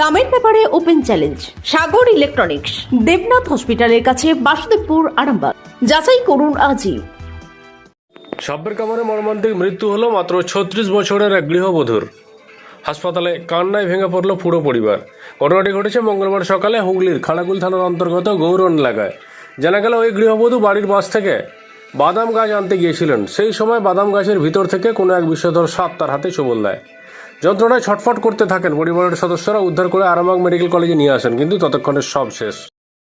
দামের ব্যাপারে open challenge, Sagar electronics, Debnath হসপিটালের কাছে বাসুদেবপুর, আরামবাগ। যাচাই করুন আজই। সাপের কামড়ে মর্মান্তিক মৃত্যু হলো মাত্র ছত্রিশ বছরের এক গৃহবধূর। হাসপাতালে কান্নায় ভেঙে পড়ল পুরো পরিবার। ঘটনাটি ঘটেছে মঙ্গলবার সকালে হুগলির খানাকুল থানার অন্তর্গত গৌরন এলাকায় জানা গেল, ওই গৃহবধূ বাড়ির পাশ থেকে বাদাম গাছ আনতে গিয়েছিলেন। সেই সময় বাদাম গাছের ভিতর থেকে কোনো এক বিষধর সাপ তার হাতে সবল দেয়। যন্ত্রণায় ছটফট করতে থাকেন পরিবারের সদস্যরা উদ্ধার করে আরামবাগ মেডিকেল কলেজে নিয়ে আসেন কিন্তু ততক্ষণে সব শেষ।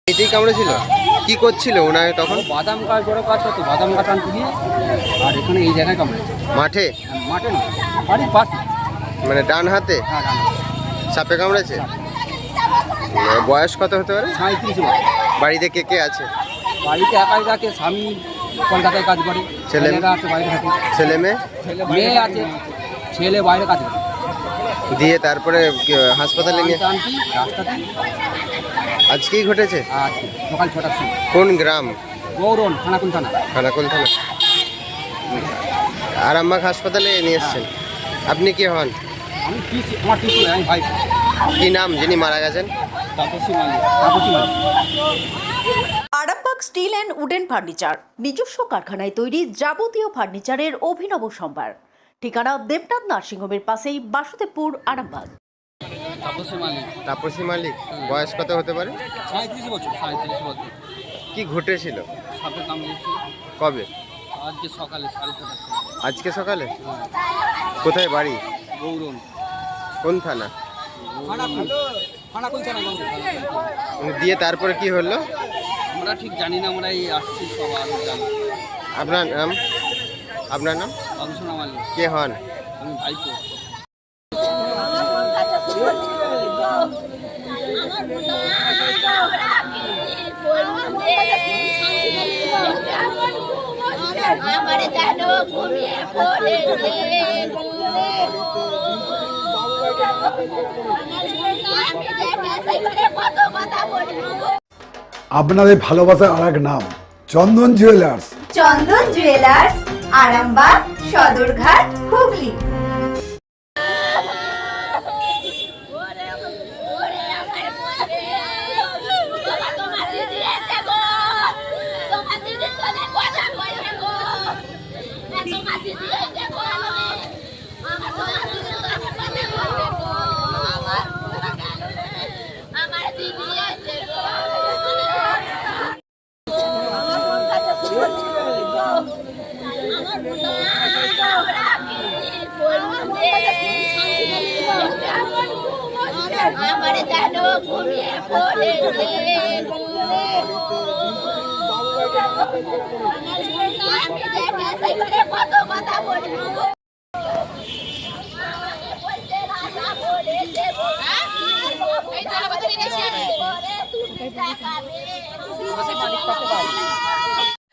এটাই কামড়েছিল কি করছিল ওনার তখন? বাদাম গাছ বড় গাছ হতো বাদাম গাছ আনতে গিয়ে আর এখানে এই জায়গায় কামড়েছে মাঠে? মাঠে না বাড়ির পাশে। মানে ডান হাতে? হ্যাঁ সাপে কামড়েছে? বয়স কত হতে পারে? সাঁত্রিশ বছর। বাড়িতে কে কে আছে? বাড়িতে একাই থাকে স্বামী কলকাতায় কাজ করে। ছেলে? ছেলেরা আছে বাইরে থাকে। ছেলে মেয়ে? মেয়ে আছে ছেলে বাইরে কাজ করে। দিয়ে তারপরে হাসপাতালে নিয়ে আজকেই ঘটেছে? কোন গ্রাম? থানা খানাকুল থানা। আরামবাগ হাসপাতালে নিয়ে এসছেন? আপনি কি হন? ভাই কি নাম, যিনি মারা গেছেন? Arambagh steel and wooden furniture, নিজস্ব কারখানায় তৈরি যাবতীয় ফার্নিচারের অভিনব সম্ভার। ঠিকানা দেবনাথ নার্সিংহোমের পাশেই বাসুদেবপুর আরামবাগ। তাপসী মালিক। তাপসী মালিক বয়স কত হতে পারে? সাঁত্রিশ বছর সাঁত্রিশ বছর। কি ঘটেছিল? সাপে কামড়েছে কবে? আজকে সকালে সাড়ে ছটার আজকে সকালে? কোথায় বাড়ি? কোন থানা? গৌরন। দিয়ে তারপরে কি হলো? আমরা ঠিক জানি না আমরা এই আসছি সব আপনার নাম? আপনার নাম? কে হন? আমার যেন ঘুমিয়ে আপনাদের ভালোবাসার আর এক নাম চন্দন জুয়েলার্স চন্দন জুয়েলার্স আরামবাগ সদরঘাট হুগলি। তোমার আমার যেন ঘুমিয়ে পড়েছে কত কথা বলব